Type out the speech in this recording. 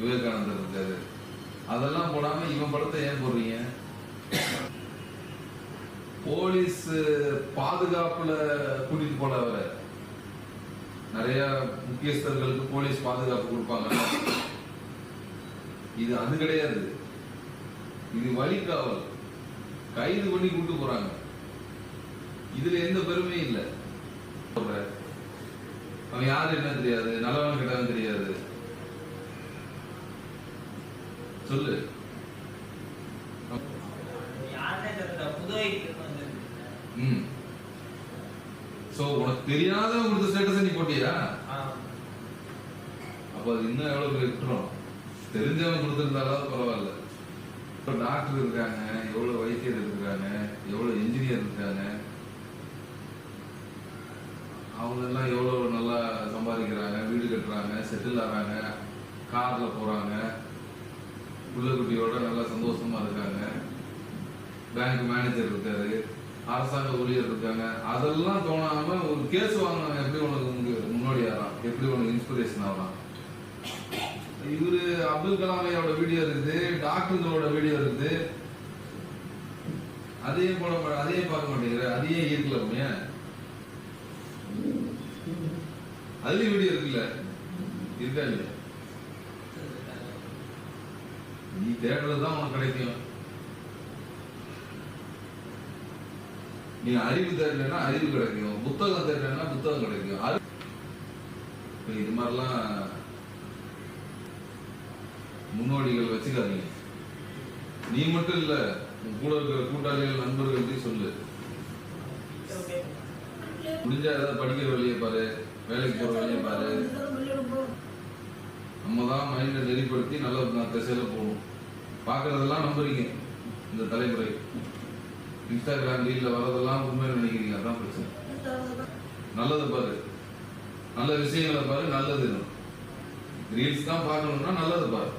விவேகானந்தர் இருக்காரு அதெல்லாம் போடாம இவன் படத்தை ஏன் போடுறீங்க? போலீஸ் பாதுகாப்புல கூட்டிட்டு போல அவரை. நிறைய முக்கியஸ்தர்களுக்கு போலீஸ் பாதுகாப்பு கொடுப்பாங்க. இது அது கிடையாது. இது வழிகாவல் கைது பண்ணி கூட்டு போறாங்க. இதுல எந்த பெருமையும் இல்லை. அவன் யாரு என்ன தெரியாது. நல்லவன் கிட்டவன் தெரியாது. சொல்லு. ம். சோ உனக்கு தெரியாதவன் கொடுத்த ஸ்டேட்டஸ் நீ போட்டியா. அப்ப அது இன்னும் எவ்வளவு குற்றம் தெரிஞ்சவன் கொடுத்திருந்தாலும் பரவாயில்ல. இப்போ டாக்டர் இருக்காங்க எவ்வளவு வைத்தியர் இருக்காங்க எவ்வளவு இன்ஜினியர் இருக்காங்க. அவங்க எல்லாம் எவ்வளவு நல்லா சம்பாதிக்கிறாங்க வீடு கட்டுறாங்க செட்டில் ஆகிறாங்க கார்ல போறாங்க. புள்ள குட்டியோட நல்லா சந்தோஷமா இருக்காங்க. பேங்க் மேனேஜர் இருக்காரு. அரசாங்க ஊழியர் இருக்காங்க. அதெல்லாம் தோணாம ஒரு கேஸ் வாங்கினாங்க எப்படி உனக்கு முன்னாடி ஆகலாம்? எப்படி உனக்கு இன்ஸ்பிரேஷன் ஆகலாம்? இவரு அப்துல் கலாமையோட வீடியோ இருக்குது. டாக்டர்களோட வீடியோ இருக்குது. அதையும் போட மாட்டேன் அதையும் பார்க்க மாட்டேங்கிற. அதையும் ஈர்க்கல ஏன் அதுலயும் வீடியோ இருக்குல்ல? இருக்கா இல்லையா? நீ தேடுறது தான் உனக்கு கிடைக்கும் நீ அறிவு தேடலைன்னா அறிவு கிடைக்கும். புத்தகம் தேடலைன்னா புத்தகம் கிடைக்கும். இது மாதிரிலாம் முன்னோடிகள் வச்சுக்காதீங்க. நீ மட்டும் இல்ல உன் கூட இருக்கிற கூட்டாளிகள் நண்பர்கள் சொல்லு. முடிஞ்சா ஏதாவது படிக்கிற வழியை பாரு வேலைக்கு போற வழியை பாரு. நம்ம தான் மைண்டை நெறிப்படுத்தி நல்ல நான் திசையில போகணும். பார்க்கறதெல்லாம் நம்புறீங்க இந்த தலைமுறை. இன்ஸ்டாகிராம் ரீல்ல வரதெல்லாம் உண்மை நினைக்கிறீங்க அதான் பிரச்சனை. நல்லது பாரு. நல்ல விஷயங்களை பாரு நல்லது. ரீல்ஸ் தான் பார்க்கணும்னா நல்லது பாரு.